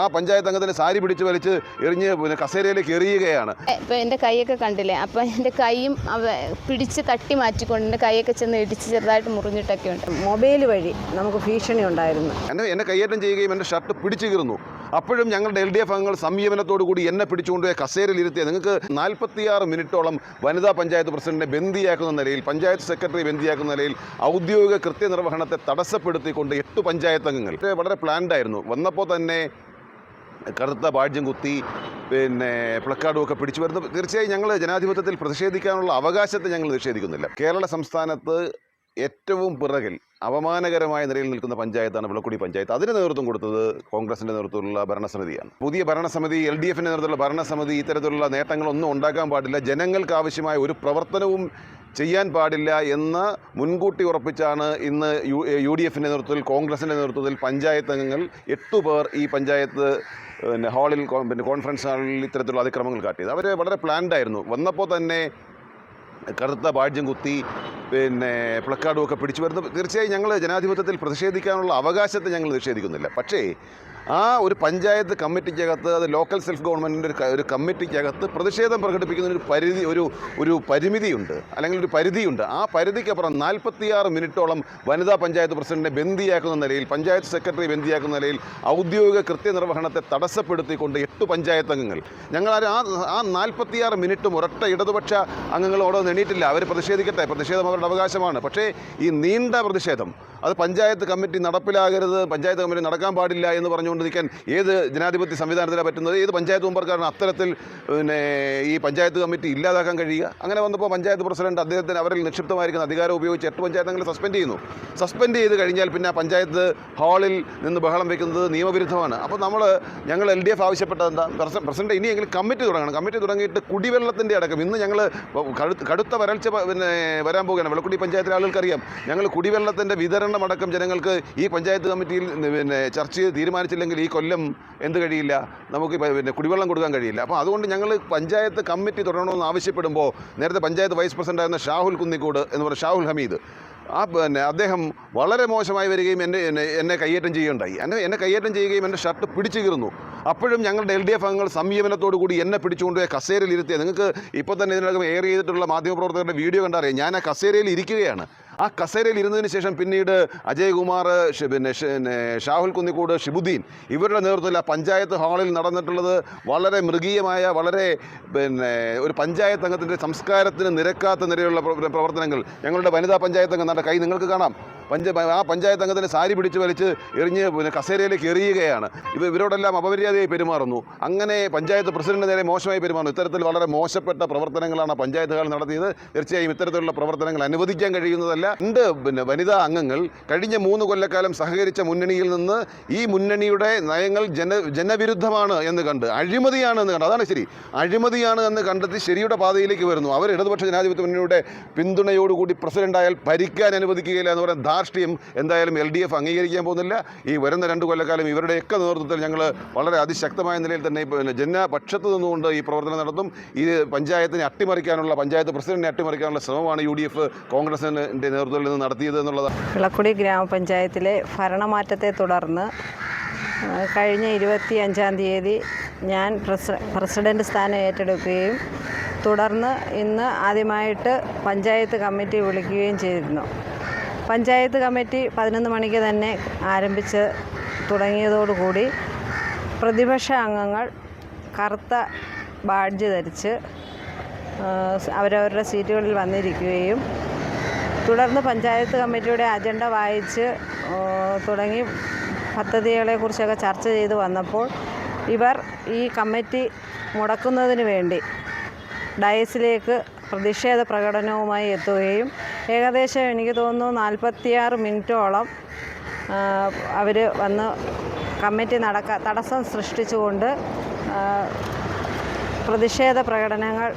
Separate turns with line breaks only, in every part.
ആ പഞ്ചായത്ത് അംഗത്തിന് സാരി പിടിച്ച് വലിച്ച് എറിഞ്ഞ് പിന്നെ കസേരയിലേക്ക് എറിയുകയാണ്.
ഇപ്പം എന്റെ കൈയൊക്കെ കണ്ടില്ലേ? അപ്പം എന്റെ കൈയും അവ പിടിച്ച് തട്ടി മാറ്റിക്കൊണ്ട് എന്റെ കൈയൊക്കെ ചെന്ന് ഇടിച്ച് ചെറുതായിട്ട് മുറിഞ്ഞിട്ടൊക്കെ ഉണ്ട്.
മൊബൈൽ വഴി നമുക്ക് ഭീഷണി ഉണ്ടായിരുന്നു.
എന്നെ എന്നെ കൈയേറ്റം ചെയ്യുകയും എന്റെ ഷർട്ട് പിടിച്ചു കീറുന്നു. അപ്പോഴും ഞങ്ങളുടെ എൽ ഡി എഫ് അംഗങ്ങൾ സംയമനത്തോടു കൂടി എന്നെ പിടിച്ചുകൊണ്ട് കസേരയിൽ ഇരുത്തിയ നിങ്ങൾക്ക് നാൽപ്പത്തിയാറ് മിനിറ്റോളം വനിതാ പഞ്ചായത്ത് പ്രസിഡന്റിനെ ബന്ദിയാക്കുന്ന നിലയിൽ പഞ്ചായത്ത് സെക്രട്ടറി ബന്ദിയാക്കുന്ന നിലയിൽ ഔദ്യോഗിക കൃത്യനിർവഹണത്തെ തടസ്സപ്പെടുത്തിക്കൊണ്ട് എട്ട് പഞ്ചായത്ത് അംഗങ്ങൾ. വളരെ പ്ലാൻഡ് ആയിരുന്നു. വന്നപ്പോൾ തന്നെ കറുത്ത ബാഡ്യം കുത്തി പിന്നെ പ്ലക്കാർഡും ഒക്കെ പിടിച്ചു വരുന്നത് തീർച്ചയായും ഞങ്ങൾ ജനാധിപത്യത്തിൽ പ്രതിഷേധിക്കാനുള്ള അവകാശത്തെ ഞങ്ങൾ നിഷേധിക്കുന്നില്ല. കേരള സംസ്ഥാനത്ത് ഏറ്റവും പിറകിൽ അപമാനകരമായ നിലയിൽ നിൽക്കുന്ന പഞ്ചായത്താണ് വിളക്കുടി പഞ്ചായത്ത്. അതിന് നേതൃത്വം കൊടുത്തത് കോൺഗ്രസിന്റെ നേതൃത്വത്തിലുള്ള ഭരണസമിതിയാണ്. പുതിയ ഭരണസമിതി എൽ ഡി എഫിന്റെ നേതൃത്വത്തിലുള്ള ഭരണസമിതി ഇത്തരത്തിലുള്ള നേട്ടങ്ങളൊന്നും ഉണ്ടാക്കാൻ പാടില്ല. ജനങ്ങൾക്ക് ആവശ്യമായ ഒരു പ്രവർത്തനവും ചെയ്യാൻ പാടില്ല എന്ന് മുൻകൂട്ടി ഉറപ്പിച്ചാണ് ഇന്ന് യു യു ഡി എഫിന്റെ നേതൃത്വത്തിൽ കോൺഗ്രസിന്റെ നേതൃത്വത്തിൽ പഞ്ചായത്ത് അംഗങ്ങൾ എട്ടു പേർ ഈ പഞ്ചായത്ത് പിന്നെ ഹാളിൽ പിന്നെ കോൺഫറൻസ് ഹാളിൽ ഇത്തരത്തിലുള്ള അതിക്രമങ്ങൾ കാട്ടിയത്. അവർ വളരെ പ്ലാൻഡ് ആയിരുന്നു വന്നപ്പോൾ തന്നെ കറുത്ത ബാഡ്യം കുത്തി പിന്നെ പ്ലക്കാർഡും ഒക്കെ പിടിച്ചു വരുന്നത് തീർച്ചയായും ഞങ്ങൾ ജനാധിപത്യത്തിൽ പ്രതിഷേധിക്കാനുള്ള അവകാശത്തെ ഞങ്ങൾ നിഷേധിക്കുന്നില്ല. പക്ഷേ ആ ഒരു പഞ്ചായത്ത് കമ്മിറ്റിക്കകത്ത് അത് ലോക്കൽ സെൽഫ് ഗവൺമെന്റിന്റെ ഒരു ഒരു കമ്മിറ്റിക്കകത്ത് പ്രതിഷേധം പ്രകടിപ്പിക്കുന്നതിന് ഒരു പരിധി ഒരു ഒരു പരിമിതിയുണ്ട്. അല്ലെങ്കിൽ ഒരു പരിധിയുണ്ട്. ആ പരിധിക്കപ്പുറം നാൽപ്പത്തിയാറ് മിനിറ്റോളം വനിതാ പഞ്ചായത്ത് പ്രസിഡന്റിനെ ബന്ദിയാക്കുന്ന നിലയിൽ പഞ്ചായത്ത് സെക്രട്ടറി ബന്ദിയാക്കുന്ന നിലയിൽ ഔദ്യോഗിക കൃത്യനിർവഹണത്തെ തടസ്സപ്പെടുത്തിക്കൊണ്ട് എട്ട് പഞ്ചായത്ത് അംഗങ്ങൾ. ഞങ്ങൾ ആ ആ നാൽപ്പത്തിയാറ് മിനിറ്റും ഒരൊറ്റ ഇടതുപക്ഷ അംഗങ്ങളോട് എണീറ്റില്ല. അവർ പ്രതിഷേധിക്കട്ടെ. പ്രതിഷേധം അവരുടെ അവകാശമാണ്. പക്ഷേ ഈ നീണ്ട പ്രതിഷേധം അത് പഞ്ചായത്ത് കമ്മിറ്റി നടപ്പിലാകരുത് പഞ്ചായത്ത് കമ്മിറ്റി നടക്കാൻ പാടില്ല എന്ന് പറഞ്ഞുകൊണ്ട് നിൽക്കാൻ ഏത് ജനാധിപത്യ സംവിധാനത്തിലാണ് പറ്റുന്നത്? ഏത് പഞ്ചായത്ത് മെമ്പർക്കാരാണ് അത്തരത്തിൽ പിന്നെ ഈ പഞ്ചായത്ത് കമ്മിറ്റി ഇല്ലാതാക്കാൻ കഴിയുക? അങ്ങനെ വന്നപ്പോൾ പഞ്ചായത്ത് പ്രസിഡന്റ് അദ്ദേഹത്തിന് അവരിൽ നിക്ഷിപ്തമായിരിക്കുന്ന അധികാരം ഉപയോഗിച്ച് എട്ട് പഞ്ചായത്തെങ്കിലും സസ്പെൻഡ് ചെയ്യുന്നു. സസ്പെൻഡ് ചെയ്ത് കഴിഞ്ഞാൽ പിന്നെ പഞ്ചായത്ത് ഹാളിൽ നിന്ന് ബഹളം വെക്കുന്നത് നിയമവിരുദ്ധമാണ്. അപ്പോൾ നമ്മൾ ഞങ്ങൾ എൽ ഡി എഫ് ആവശ്യപ്പെട്ടത് എന്താ? പ്രസിഡന്റ് ഇനിയെങ്കിലും കമ്മിറ്റി തുടങ്ങണം. കമ്മിറ്റി തുടങ്ങിയിട്ട് കുടിവെള്ളത്തിന്റെ അടക്കം. ഇന്ന് ഞങ്ങൾ കടുത്ത വരൾച്ച പിന്നെ വരാൻ പോവുകയാണ്. വെള്ളക്കുടി പഞ്ചായത്തിലെ ആളുകൾക്കറിയാം. ഞങ്ങൾ കുടിവെള്ളത്തിന്റെ വിതരണം അടക്കം ജനങ്ങൾക്ക് ഈ പഞ്ചായത്ത് കമ്മിറ്റിയിൽ പിന്നെ ചർച്ച ചെയ്ത് തീരുമാനിച്ചില്ലെങ്കിൽ ഈ കൊല്ലം എന്ത് കഴിയില്ല? നമുക്ക് പിന്നെ കുടിവെള്ളം കൊടുക്കാൻ കഴിയില്ല. അപ്പോൾ അതുകൊണ്ട് ഞങ്ങൾ പഞ്ചായത്ത് കമ്മിറ്റി തുടരണമെന്ന് ആവശ്യപ്പെടുമ്പോൾ നേരത്തെ പഞ്ചായത്ത് വൈസ് പ്രസിഡന്റ് പ്രസിഡന്റായിരുന്ന ഷാഹുൽ കുന്നിക്കോട് എന്ന് പറഞ്ഞ ഷാഹുൽ ഹമീദ് ആ പിന്നെ അദ്ദേഹം വളരെ മോശമായി വരികയും എന്റെ എന്നെ എന്നെ കയ്യേറ്റം ചെയ്യുകയുണ്ടായി. എന്നെ എന്നെ കയ്യേറ്റം ചെയ്യുകയും എന്റെ ഷർട്ട് പിടിച്ചു കീറുന്നു. അപ്പോഴും ഞങ്ങളുടെ എൽ ഡി എഫ് അംഗങ്ങൾ സംയമനത്തോടു കൂടി എന്നെ പിടിച്ചുകൊണ്ട് കസേരയിൽ ഇരുത്തിയ നിങ്ങൾക്ക് ഇപ്പോൾ തന്നെ ഇതിനകം എയർ ചെയ്തിട്ടുള്ള മാധ്യമപ്രവർത്തകരുടെ വീഡിയോ കണ്ടറിയാം. ഞാൻ ആ കസേരയിൽ ഇരിക്കുകയാണ്. ആ കസേരയിൽ ഇരുന്നതിന് ശേഷം പിന്നീട് അജയ്കുമാർ പിന്നെ ഷാഹുൽ കുന്നിക്കൂട് ഷിബുദ്ദീൻ ഇവരുടെ നേതൃത്വത്തിൽ ആ പഞ്ചായത്ത് ഹാളിൽ നടന്നിട്ടുള്ളത് വളരെ മൃഗീയമായ വളരെ പിന്നെ ഒരു പഞ്ചായത്ത് അംഗത്തിന്റെ സംസ്കാരത്തിന് നിരക്കാത്ത നിലയിലുള്ള പ്രവർത്തനങ്ങൾ ഞങ്ങളുടെ വനിതാ പഞ്ചായത്ത് അംഗം കൈ നിങ്ങൾക്ക് കാണാം. പഞ്ച ആ പഞ്ചായത്ത് അംഗത്തിന് സാരി പിടിച്ച് വലിച്ച് എറിഞ്ഞ് പിന്നെ കസേരയിലേക്ക് എറിയുകയാണ്. ഇവ ഇവരോടെല്ലാം അപമര്യാദയായി പെരുമാറുന്നു. അങ്ങനെ പഞ്ചായത്ത് പ്രസിഡന്റ് നേരെ മോശമായി പെരുമാറുന്നു. ഇത്തരത്തിൽ വളരെ മോശപ്പെട്ട പ്രവർത്തനങ്ങളാണ് പഞ്ചായത്തുകൾ നടത്തിയത്. തീർച്ചയായും ഇത്തരത്തിലുള്ള പ്രവർത്തനങ്ങൾ അനുവദിക്കാൻ കഴിയുന്നതല്ല. രണ്ട് പിന്നെ വനിതാ അംഗങ്ങൾ കഴിഞ്ഞ മൂന്ന് കൊല്ലക്കാലം സഹകരിച്ച മുന്നണിയിൽ നിന്ന് ഈ മുന്നണിയുടെ നയങ്ങൾ ജന ജനവിരുദ്ധമാണ് എന്ന് കണ്ട് അഴിമതിയാണ് എന്ന് കണ്ട്. അതാണ് ശരി. അഴിമതിയാണ് എന്ന് കണ്ടെത്തി ശരിയുടെ പാതയിലേക്ക് വരുന്നു. അവർ ഇടതുപക്ഷ ജനാധിപത്യ മുന്നണിയുടെ പിന്തുണയോടുകൂടി പ്രസിഡന്റായാൽ ഭരിക്കാൻ അനുവദിക്കുകയില്ല എന്ന് പറയുന്ന ധാർഷ്ട്യം എന്തായാലും എൽ ഡി എഫ് അംഗീകരിക്കാൻ പോകുന്നില്ല. ഈ വരുന്ന രണ്ട് കൊല്ലക്കാലം ഇവരുടെയൊക്കെ നേതൃത്വത്തിൽ ഞങ്ങൾ വളരെ അതിശക്തമായ നിലയിൽ തന്നെ ജനപക്ഷത്ത് നിന്നുകൊണ്ട് ഈ പ്രവർത്തനം നടത്തും. ഈ പഞ്ചായത്തിനെ അട്ടിമറിക്കാനുള്ള പഞ്ചായത്ത് പ്രസിഡന്റിനെ അട്ടിമറിക്കാനുള്ള ശ്രമമാണ് യു ഡി എഫ് കോൺഗ്രസിന്റെ നേതൃത്വത്തിൽ നിന്ന് നടത്തിയത് എന്നുള്ളതാണ്.
വിളക്കുടി ഗ്രാമപഞ്ചായത്തിലെ ഭരണമാറ്റത്തെ തുടർന്ന് കഴിഞ്ഞ ഇരുപത്തി അഞ്ചാം തീയതി ഞാൻ പ്രസിഡന്റ് സ്ഥാനം ഏറ്റെടുക്കുകയും തുടർന്ന് ഇന്ന് ആദ്യമായിട്ട് പഞ്ചായത്ത് കമ്മിറ്റി വിളിക്കുകയും ചെയ്തിരുന്നു. പഞ്ചായത്ത് കമ്മിറ്റി പതിനൊന്ന് മണിക്ക് തന്നെ ആരംഭിച്ച് തുടങ്ങിയതോടുകൂടി പ്രതിപക്ഷ അംഗങ്ങൾ കറുത്ത ബാഡ്ജ് ധരിച്ച് അവരവരുടെ സീറ്റുകളിൽ വന്നിരിക്കുകയും തുടർന്ന് പഞ്ചായത്ത് കമ്മിറ്റിയുടെ അജണ്ട വായിച്ച് തുടങ്ങി പദ്ധതികളെക്കുറിച്ചൊക്കെ ചർച്ച ചെയ്ത് വന്നപ്പോൾ ഇവർ ഈ കമ്മിറ്റി മുടക്കുന്നതിന് വേണ്ടി ഡയസിലേക്ക് പ്രതിഷേധ പ്രകടനവുമായി എത്തുകയും ഏകദേശം എനിക്ക് തോന്നുന്നു നാൽപ്പത്തിയാറ് മിനിറ്റോളം അവർ വന്ന് കമ്മിറ്റി നടക്ക തടസ്സം സൃഷ്ടിച്ചുകൊണ്ട് പ്രതിഷേധ പ്രകടനങ്ങൾ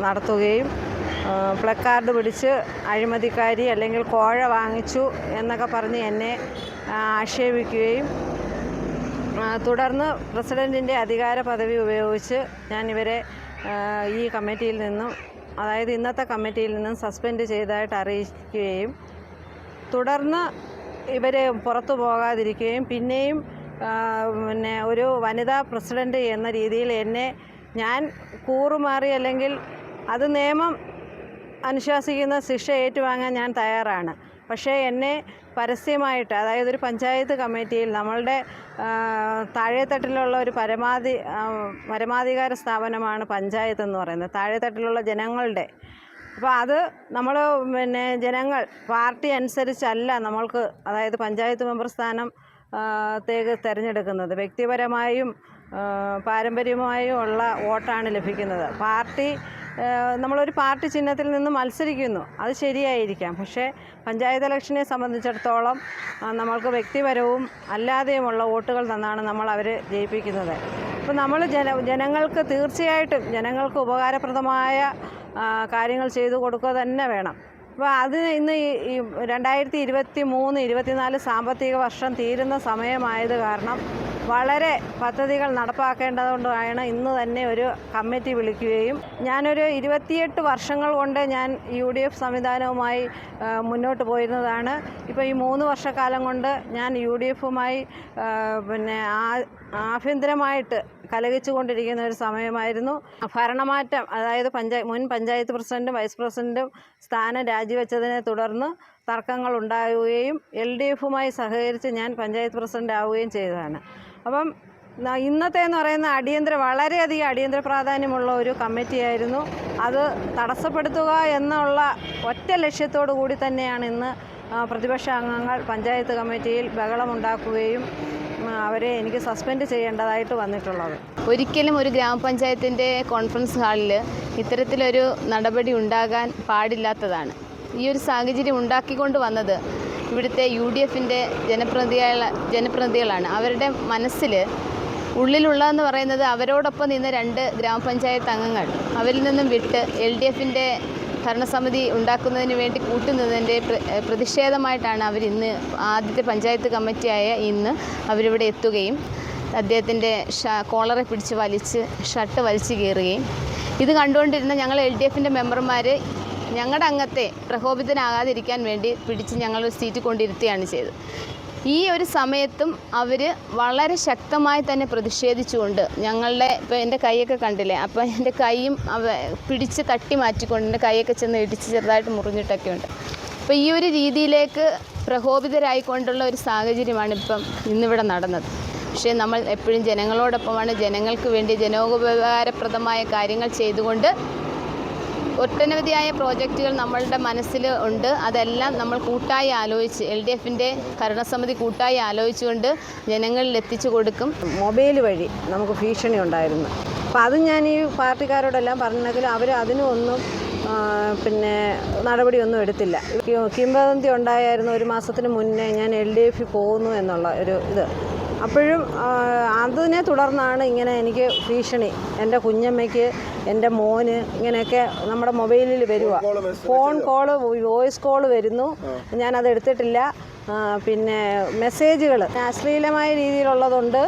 നടത്തുകയും പ്ലക്കാർഡ് പിടിച്ച് അഴിമതിക്കാരി അല്ലെങ്കിൽ കോഴ വാങ്ങിച്ചു എന്നൊക്കെ പറഞ്ഞ് എന്നെ ആക്ഷേപിക്കുകയും തുടർന്ന് പ്രസിഡന്റിന്റെ അധികാര പദവി ഉപയോഗിച്ച് ഞാൻ ഇവരെ ഈ കമ്മിറ്റിയിൽ നിന്നും അതായത് ഇന്നത്തെ കമ്മിറ്റിയിൽ നിന്നും സസ്പെൻഡ് ചെയ്തതായിട്ട് അറിയിക്കുകയും തുടർന്ന് ഇവരെ പുറത്തു പോകാതിരിക്കുകയും പിന്നെയും പിന്നെ ഒരു വനിതാ പ്രസിഡന്റ് എന്ന രീതിയിൽ എന്നെ ഞാൻ കൂറുമാറി അല്ലെങ്കിൽ അത് നിയമം അനുശാസിക്കുന്ന ശിക്ഷ ഏറ്റുവാങ്ങാൻ ഞാൻ തയ്യാറാണ്. പക്ഷേ എന്നെ പരസ്യമായിട്ട് അതായത് ഒരു പഞ്ചായത്ത് കമ്മിറ്റിയിൽ നമ്മളുടെ താഴെത്തട്ടിലുള്ള ഒരു പരമാധി പരമാധികാര സ്ഥാപനമാണ് പഞ്ചായത്ത് എന്ന് പറയുന്നത്. താഴെത്തട്ടിലുള്ള ജനങ്ങളുടെ. അപ്പോൾ അത് നമ്മൾ പിന്നെ ജനങ്ങൾ പാർട്ടി അനുസരിച്ചല്ല നമ്മൾക്ക് അതായത് പഞ്ചായത്ത് മെമ്പർ സ്ഥാനം ത്തേക്ക് തിരഞ്ഞെടുക്കുന്നത്. വ്യക്തിപരമായും പാരമ്പര്യമായും ഉള്ള വോട്ടാണ് ലഭിക്കുന്നത്. പാർട്ടി നമ്മളൊരു പാർട്ടി ചിഹ്നത്തിൽ നിന്ന് മത്സരിക്കുന്നു. അത് ശരിയായിരിക്കാം. പക്ഷേ പഞ്ചായത്ത് ഇലക്ഷനെ സംബന്ധിച്ചിടത്തോളം നമ്മൾക്ക് വ്യക്തിപരവും അല്ലാതെയുമുള്ള വോട്ടുകൾ തന്നാണ് നമ്മൾ അവരെ ജയിപ്പിക്കുന്നത്. അപ്പോൾ നമ്മൾ ജന ജനങ്ങൾക്ക് തീർച്ചയായിട്ടും ജനങ്ങൾക്ക് ഉപകാരപ്രദമായ കാര്യങ്ങൾ ചെയ്തു കൊടുക്കുക തന്നെ വേണം. അപ്പോൾ അത് ഇന്ന് ഈ രണ്ടായിരത്തി ഇരുപത്തി മൂന്ന് ഇരുപത്തിനാല് സാമ്പത്തിക വർഷം തീരുന്ന സമയമായത് കാരണം വളരെ പദ്ധതികൾ നടപ്പാക്കേണ്ടതുകൊണ്ടാണ് ഇന്ന് തന്നെ ഒരു കമ്മിറ്റി വിളിക്കുകയും ഞാനൊരു ഇരുപത്തിയെട്ട് വർഷങ്ങൾ കൊണ്ട് ഞാൻ യു ഡി എഫ് സംവിധാനവുമായി മുന്നോട്ട് പോയിരുന്നതാണ്. ഇപ്പോൾ ഈ മൂന്ന് വർഷക്കാലം കൊണ്ട് ഞാൻ യു ഡി എഫുമായി പിന്നെ ആഭ്യന്തരമായിട്ട് കലഹിച്ചുകൊണ്ടിരിക്കുന്ന ഒരു സമയമായിരുന്നു. ഭരണമാറ്റം അതായത് പഞ്ചായ മുൻ പഞ്ചായത്ത് പ്രസിഡന്റും വൈസ് പ്രസിഡന്റും സ്ഥാനം രാജിവെച്ചതിനെ തുടർന്ന് തർക്കങ്ങൾ ഉണ്ടാവുകയും എൽ ഡി എഫുമായി സഹകരിച്ച് ഞാൻ പഞ്ചായത്ത് പ്രസിഡന്റ് ആവുകയും ചെയ്തതാണ്. അപ്പം ഇന്നത്തെ എന്ന് പറയുന്ന അടിയന്തര വളരെയധികം അടിയന്തര പ്രാധാന്യമുള്ള ഒരു കമ്മിറ്റിയായിരുന്നു. അത് തടസ്സപ്പെടുത്തുക എന്നുള്ള ഒറ്റ ലക്ഷ്യത്തോടു കൂടി തന്നെയാണ് ഇന്ന് പ്രതിപക്ഷ അംഗങ്ങൾ പഞ്ചായത്ത് കമ്മിറ്റിയിൽ ബഹളമുണ്ടാക്കുകയും അവരെ എനിക്ക് സസ്പെൻഡ് ചെയ്യേണ്ടതായിട്ട് വന്നിട്ടുള്ളത്.
ഒരിക്കലും ഒരു ഗ്രാമപഞ്ചായത്തിന്റെ കോൺഫറൻസ് ഹാളിൽ ഇത്തരത്തിലൊരു നടപടി ഉണ്ടാകാൻ പാടില്ലാത്തതാണ്. ഈ ഒരു സാഹചര്യം ഉണ്ടാക്കിക്കൊണ്ട് വന്നത് ഇവിടുത്തെ യു ഡി എഫിന്റെ ജനപ്രതിനിധികള ജനപ്രതിനിധികളാണ്. അവരുടെ മനസ്സിൽ ഉള്ളിലുള്ളതെന്ന് പറയുന്നത് അവരോടൊപ്പം നിന്ന രണ്ട് ഗ്രാമപഞ്ചായത്ത് അംഗങ്ങൾ. അവരിൽ നിന്നും വിട്ട് എൽ ഡി എഫിന്റെ ഭരണസമിതി ഉണ്ടാക്കുന്നതിന് വേണ്ടി കൂട്ടുന്നതിന്റെ പ്രതിഷേധമായിട്ടാണ് അവർ ഇന്ന് ആദ്യത്തെ പഞ്ചായത്ത് കമ്മിറ്റിയായ ഇന്ന് അവരിവിടെ എത്തുകയും അദ്ദേഹത്തിന്റെ കോളറെ പിടിച്ച് വലിച്ച് ഷർട്ട് വലിച്ചു കയറുകയും ഇത് കണ്ടുകൊണ്ടിരുന്ന ഞങ്ങൾ എൽ ഡി എഫിന്റെ മെമ്പർമാർ ഞങ്ങളുടെ അംഗത്തെ പ്രകോപിതനാകാതിരിക്കാൻ വേണ്ടി പിടിച്ച് ഞങ്ങൾ ഒരു സീറ്റ് കൊണ്ടിരുത്തുകയാണ് ചെയ്തത്. ഈ ഒരു സമയത്തും അവർ വളരെ ശക്തമായി തന്നെ പ്രതിഷേധിച്ചുകൊണ്ട് ഞങ്ങളുടെ ഇപ്പോൾ എന്റെ കൈയൊക്കെ കണ്ടില്ലേ? അപ്പോൾ എന്റെ കൈയും അവ പിടിച്ച് തട്ടി മാറ്റിക്കൊണ്ട് എന്റെ കൈയൊക്കെ ചെന്ന് ഇടിച്ച് ചെറുതായിട്ട് മുറിഞ്ഞിട്ടൊക്കെ ഉണ്ട്. അപ്പോൾ ഈ ഒരു രീതിയിലേക്ക് പ്രകോപിതരായിക്കൊണ്ടുള്ള ഒരു സാഹചര്യമാണ് ഇപ്പം ഇന്നിവിടെ നടന്നത്. പക്ഷേ നമ്മൾ എപ്പോഴും ജനങ്ങളോടൊപ്പമാണ്. ജനങ്ങൾക്ക് വേണ്ടി ജനോപകാരപ്രദമായ കാര്യങ്ങൾ ചെയ്തുകൊണ്ട് ഒട്ടനവധിയായ പ്രോജക്റ്റുകൾ നമ്മളുടെ മനസ്സിൽ ഉണ്ട്. അതെല്ലാം നമ്മൾ കൂട്ടായി ആലോചിച്ച് എൽ ഡി എഫിന്റെ ഭരണസമിതി കൂട്ടായി ആലോചിച്ചുകൊണ്ട് ജനങ്ങളിൽ എത്തിച്ചു കൊടുക്കും.
മൊബൈൽ വഴി നമുക്ക് ഭീഷണി ഉണ്ടായിരുന്നു. അപ്പോൾ അത് ഞാൻ ഈ പാർട്ടിക്കാരോടെല്ലാം പറഞ്ഞെങ്കിലും അവർ അതിനൊന്നും പിന്നെ നടപടിയൊന്നും എടുത്തില്ല. കിംവദന്തി ഉണ്ടായിരുന്നു ഒരു മാസത്തിന് മുന്നേ ഞാൻ എൽ ഡി എഫിൽ പോകുന്നു എന്നുള്ള ഒരു ഇത്. അപ്പോഴും അതിനെ തുടർന്നാണ് ഇങ്ങനെ എനിക്ക് ഭീഷണി. എന്റെ കുഞ്ഞമ്മയ്ക്ക് എന്റെ മോന് ഇങ്ങനെയൊക്കെ നമ്മുടെ മൊബൈലിൽ വരുക. ഫോൺ കോൾ വോയിസ് കോൾ വരുന്നു. ഞാനത് എടുത്തിട്ടില്ല. പിന്നെ മെസ്സേജുകൾ അശ്ലീലമായ രീതിയിലുള്ളതുണ്ട്.